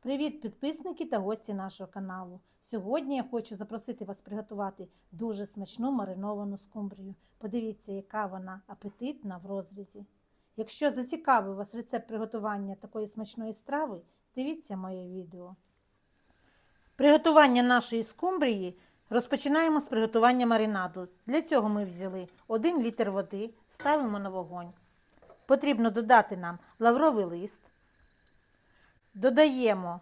Привіт, підписники та гості нашого каналу. Сьогодні я хочу запросити вас приготувати дуже смачну мариновану скумбрію. Подивіться, яка вона апетитна в розрізі. Якщо зацікавив вас рецепт приготування такої смачної страви, дивіться моє відео. Приготування нашої скумбрії розпочинаємо з приготування маринаду. Для цього ми взяли 1 літр води, ставимо на вогонь. Потрібно додати нам лавровий лист. Додаємо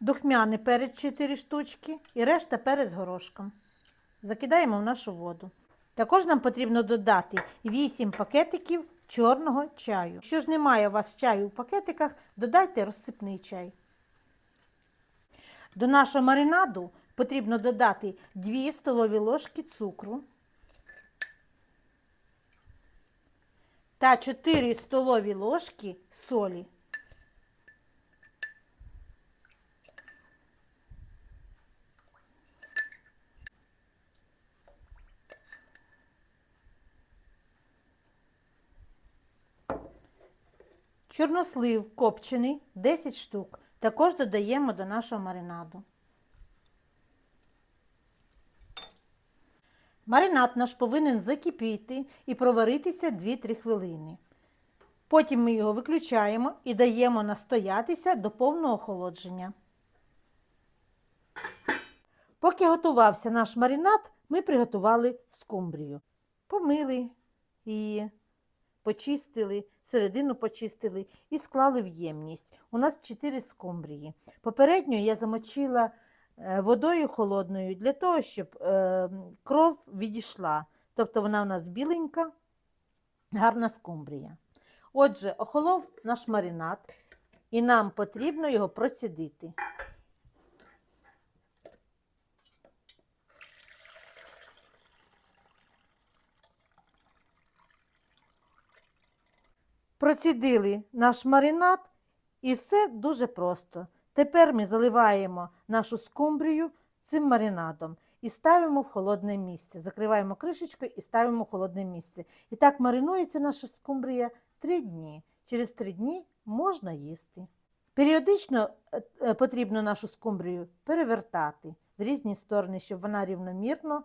духмяний перець 4 штучки і решта перець горошком. Закидаємо в нашу воду. Також нам потрібно додати 8 пакетиків чорного чаю. Якщо ж немає у вас чаю у пакетиках, додайте розсипний чай. До нашого маринаду потрібно додати 2 столові ложки цукру та 4 столові ложки солі. Чорнослив копчений 10 штук. Також додаємо до нашого маринаду. Маринад наш повинен закипіти і проваритися 2-3 хвилини. Потім ми його виключаємо і даємо настоятися до повного охолодження. Поки готувався наш маринад, ми приготували скумбрію. Помили її, почистили, середину почистили і склали в ємність. У нас 4 скумбрії. Попередньо я замочила е, водою холодною для того, щоб е, кров відійшла. Тобто вона у нас біленька, гарна скумбрія. Отже, охолов наш маринад, і нам потрібно його процідити. Процідили наш маринад і все дуже просто. Тепер ми заливаємо нашу скумбрію цим маринадом і ставимо в холодне місце. Закриваємо кришечкою і ставимо в холодне місце. І так маринується наша скумбрія 3 дні. Через 3 дні можна їсти. Періодично е, е, потрібно нашу скумбрію перевертати в різні сторони, щоб вона рівномірно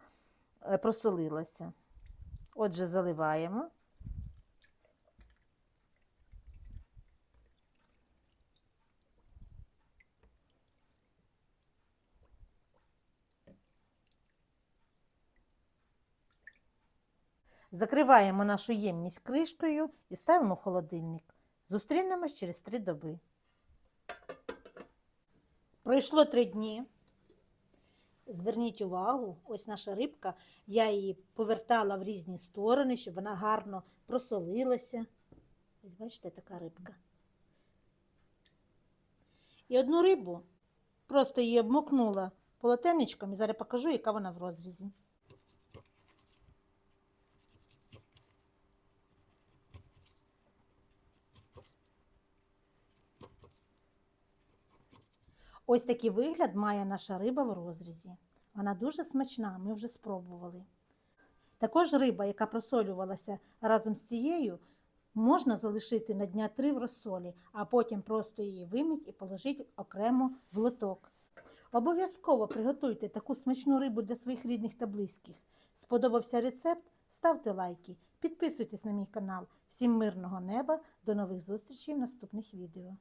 е, просолилася. Отже, заливаємо. Закриваємо нашу ємність кришкою і ставимо в холодильник. Зустрінемось через три доби. Пройшло три дні. Зверніть увагу, ось наша рибка. Я її повертала в різні сторони, щоб вона гарно просолилася. Ось бачите, така рибка. І одну рибу просто її обмокнула полотенечком і зараз покажу, яка вона в розрізі. Ось такий вигляд має наша риба в розрізі. Вона дуже смачна, ми вже спробували. Також риба, яка просолювалася разом з цією, можна залишити на дня три в розсолі, а потім просто її виміть і положити окремо в лоток. Обов'язково приготуйте таку смачну рибу для своїх рідних та близьких. Сподобався рецепт? Ставте лайки, підписуйтесь на мій канал. Всім мирного неба, до нових зустрічей в наступних відео.